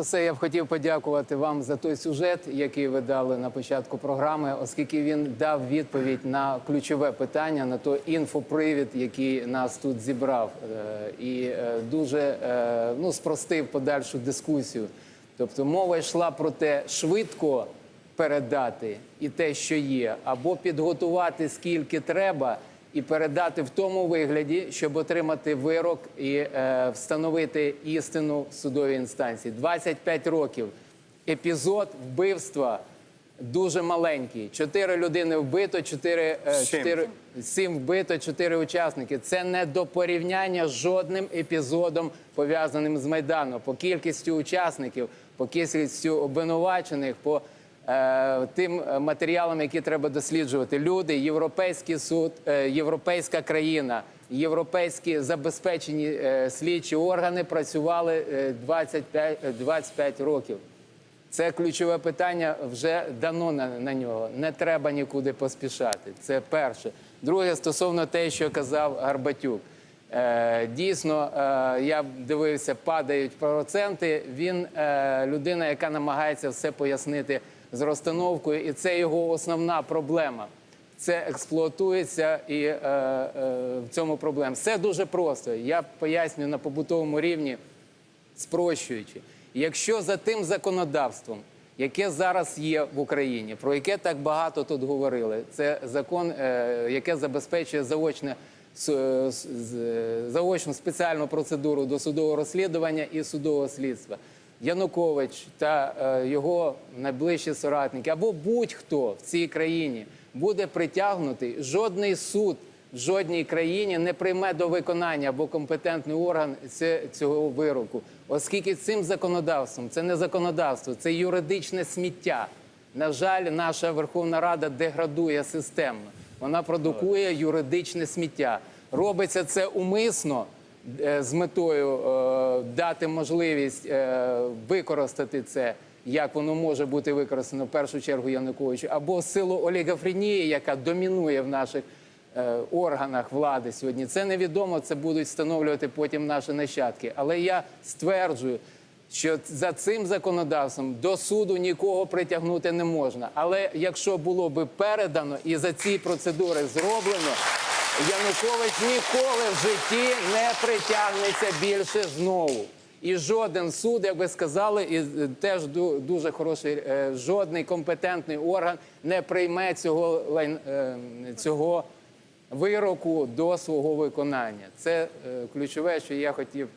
Все, я б хотів подякувати вам за той сюжет, який ви дали на початку програми, оскільки він дав відповідь на ключове питання, на той інфопривід, який нас тут зібрав, Е, і е, дуже е, ну, спростив подальшу дискусію. Тобто мова йшла про те, швидко передати і те, що є, або підготувати скільки треба, і передати в тому вигляді, щоб отримати вирок і е, встановити істину в судовій інстанції. 25 років. Епізод вбивства дуже маленький. Чотири людини вбито, чотири, е, Сім. вбито, чотири учасники. Це не до порівняння з жодним епізодом, пов'язаним з Майданом. По кількістю учасників, по кількістю обвинувачених, по тим е, матеріалам, які треба досліджувати. Люди, європейський суд, е, європейська країна, європейські забезпечені е, слідчі органи працювали е, 25, е, 25 років. Це ключове питання вже дано на, на нього. Не треба нікуди поспішати. Це перше. Друге, стосовно те, що казав Гарбатюк. Е, дійсно, е, я дивився, падають проценти. Він е, людина, яка намагається все пояснити з розстановкою, і це його основна проблема. Це експлуатується і е, е, в цьому проблема. Все дуже просто. Я пояснюю на побутовому рівні спрощуючи, якщо за тим законодавством, яке зараз є в Україні, про яке так багато тут говорили, це закон, е, яке забезпечує заочне е, з- заочну спеціальну процедуру досудового розслідування і судового слідства. Янукович та е, його найближчі соратники або будь-хто в цій країні буде притягнутий, жодний суд в жодній країні не прийме до виконання або компетентний орган цього вироку, оскільки цим законодавством це не законодавство, це юридичне сміття. На жаль, наша Верховна Рада деградує системно. Вона продукує юридичне сміття. Робиться це умисно з метою е, дати можливість е, використати це. Як воно може бути використано в першу чергу Януковичу, або силу олігофренії, яка домінує в наших е, органах влади сьогодні. Це невідомо, це будуть встановлювати потім наші нащадки. Але я стверджую, що за цим законодавством до суду нікого притягнути не можна. Але якщо було би передано і за ці процедури зроблено, Янукович ніколи в житті не притягнеться більше знову. І жоден суд, як ви сказали, і е, теж ду- дуже хороший, е, жодний компетентний орган не прийме цього, е, цього вироку до свого виконання. Це е, ключове, що я хотів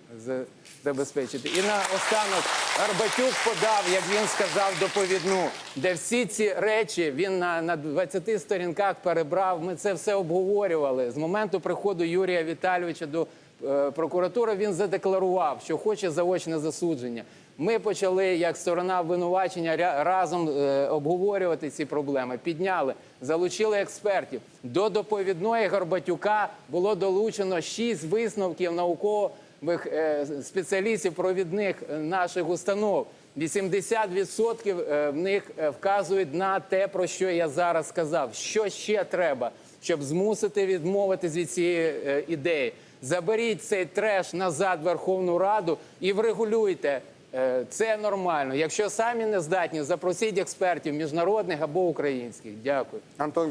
забезпечити. І наостанок Арбатюк подав, як він сказав, доповідну, де всі ці речі він на, на 20 сторінках перебрав. Ми це все обговорювали. З моменту приходу Юрія Віталійовича до е, прокуратури він задекларував, що хоче заочне засудження. Ми почали як сторона обвинувачення разом е, обговорювати ці проблеми. Підняли, залучили експертів. До доповідної Горбатюка було долучено шість висновків наукових е, спеціалістів провідних е, наших установ. 80% е, в них вказують на те, про що я зараз сказав. Що ще треба, щоб змусити відмовитись від цієї ідеї? Заберіть цей треш назад в Верховну Раду і врегулюйте. Е, Це нормально. Якщо самі не здатні, запросіть експертів міжнародних або українських. Дякую. Антон